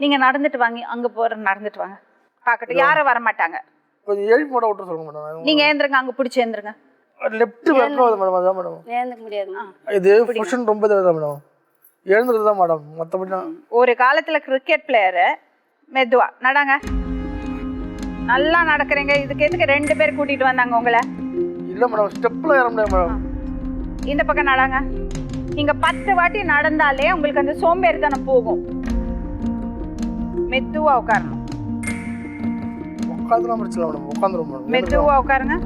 நீங்க நடந்துட்டு வாங்க அங்க போற நடந்துட்டு வாங்க. பாக்கட்டும். யாரும் வர மாட்டாங்க கொஞ்சம் எழுப்பி மட்டும் விட்டு சொல்லுங்க மேடம் நீங்க ஏந்திருங்க அங்க பிடிச்சி ஏந்திருங்க லெஃப்ட் வரணும் மேடம் அதான் மேடம் ஏந்துக்க இது பொசிஷன் ரொம்ப தான் மேடம் எழுந்துறது தான் மேடம் மற்றபடி ஒரு காலத்துல கிரிக்கெட் பிளேயரு மெதுவா நடங்க. நல்லா நடக்கிறீங்க. இதுக்கு எதுக்கு ரெண்டு பேர் கூட்டிட்டு வந்தாங்க உங்களை? இல்லை மேடம் ஸ்டெப்பில் ஏற முடியாது மேடம் இந்த பக்கம் நடங்க. நீங்க பத்து வாட்டி நடந்தாலே உங்களுக்கு அந்த சோம்பேறித்தனம் போகும். மெதுவா உட்காரணும் உட்காந்துலாம் பிரச்சனை மேடம் உட்காந்துரும் மேடம் மெதுவா உட்காருங்க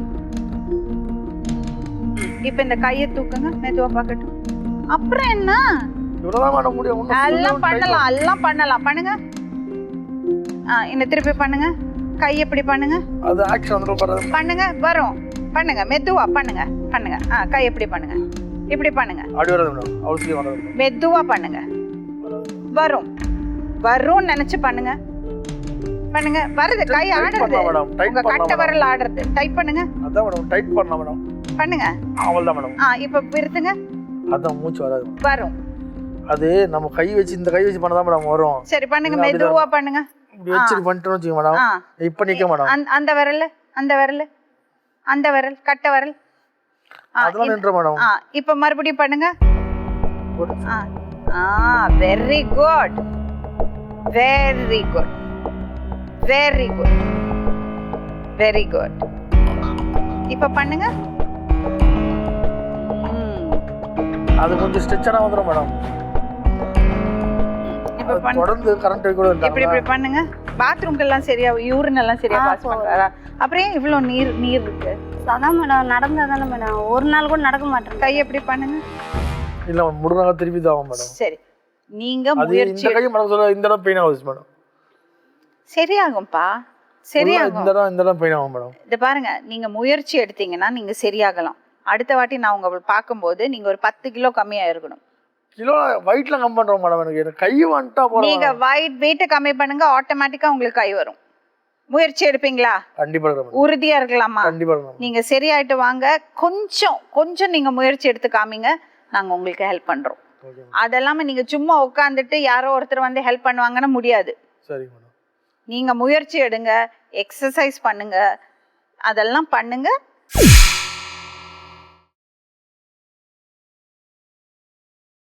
இப்ப இந்த கையை தூக்குங்க மெதுவா பார்க்கட்டும் அப்புறம் என்ன இவ்வளோதான் மேடம் முடியும் எல்லாம் பண்ணலாம் எல்லாம் பண்ணலாம் பண்ணுங்க ஆ இன்னும் திருப்பி பண்ணுங்க கை எப்படி பண்ணுங்க அது ஆக்ஷன் பண்ணுங்க வரும் பண்ணுங்க மெதுவா பண்ணுங்க பண்ணுங்க ஆ கை எப்படி பண்ணுங்க இப்படி பண்ணுங்க மெதுவா பண்ணுங்க வரும் வரும்னு நினைச்சு பண்ணுங்க. பண்ணுங்க. வருது. கை ஆடுறது. உங்க கட்டை விரல் ஆடுறது. டைப் பண்ணுங்க. அதான் மேடம். டைட் பண்ணலாம் மேடம். பண்ணுங்க. அவ்வளோதான் மேடம். ஆ இப்ப நிறுத்துங்க அதான் மூச்சு வராது. வரும். அது நம்ம கை வச்சு இந்த கை வச்சு பண்ணதான் மேடம் வரும். சரி பண்ணுங்க. மெதுவா பண்ணுங்க. இப்படி வச்சுட்டு பண்ணிட்டோம்னு வச்சுக்கோங்க மேடம். இப்போ நிற்க மேடம். அந்த- விரல் அந்த விரல் அந்த விரல் கட்டை விரல். அதெல்லாம் நின்ற மேடம். இப்ப மறுபடியும் பண்ணுங்க. ஆ very good very good very good very good இப்ப பண்ணுங்க. ம். அது கொஞ்சம் ஸ்ட்ரெச்சாக வந்துடும் மேடம். தொடர்ந்து கரண்ட் கூட இப்படி இப்படி பண்ணுங்க. பாத்ரூம்க்கு எல்லாம் சரியா யூரின் எல்லாம் சரியா பாஸ். பண்றாரா அப்புறம் இவ்வளவு நீர் நீர் இருக்கு? அதான் மேடம் நடந்தா தானே மேடம். ஒரு நாள் கூட நடக்க மாட்டேன். கை எப்படி பண்ணுங்க? இல்லை முடினாங்க திருப்பி தான் மேடம். சரி. நீங்க முயற்சி இந்த கை மேடம் சொல்ல இந்த இடம் பெயின் ஆகுது மேடம் சரியாகும்பா சரியாகும். இந்த இடம் இந்த இடம் பெயின் ஆகும் மேடம் இது பாருங்க நீங்க முயற்சி எடுத்தீங்கன்னா நீங்க சரியாகலாம். அடுத்த வாட்டி நான் உங்களை பார்க்கும்போது நீங்க ஒரு பத்து கிலோ கம்மியா இருக்கணும். கிலோ வெயிட்ல கம் பண்றோம் மேடம் எனக்கு. எனக்கு கை வந்துட்டா நீங்க போறோம் weight வெயிட்ட கம்மி பண்ணுங்க ஆட்டோமேட்டிக்கா உங்களுக்கு கை வரும். முயற்சி எடுப்பீங்களா? கண்டிப்பா உறுதியா இருக்கலாமா? கண்டிப்பா நீங்க சரியாயிட்டு வாங்க. கொஞ்சம் கொஞ்சம் நீங்க முயற்சி எடுத்து காமிங்க. நாங்க உங்களுக்கு ஹெல்ப் பண்றோம். அதெல்லாம நீங்க சும்மா உட்காந்துட்டு யாரோ ஒருத்தர் வந்து ஹெல்ப் பண்ணுவாங்கன்னா முடியாது. நீங்க முயற்சி எடுங்க எக்ஸசைஸ் பண்ணுங்க அதெல்லாம் பண்ணுங்க.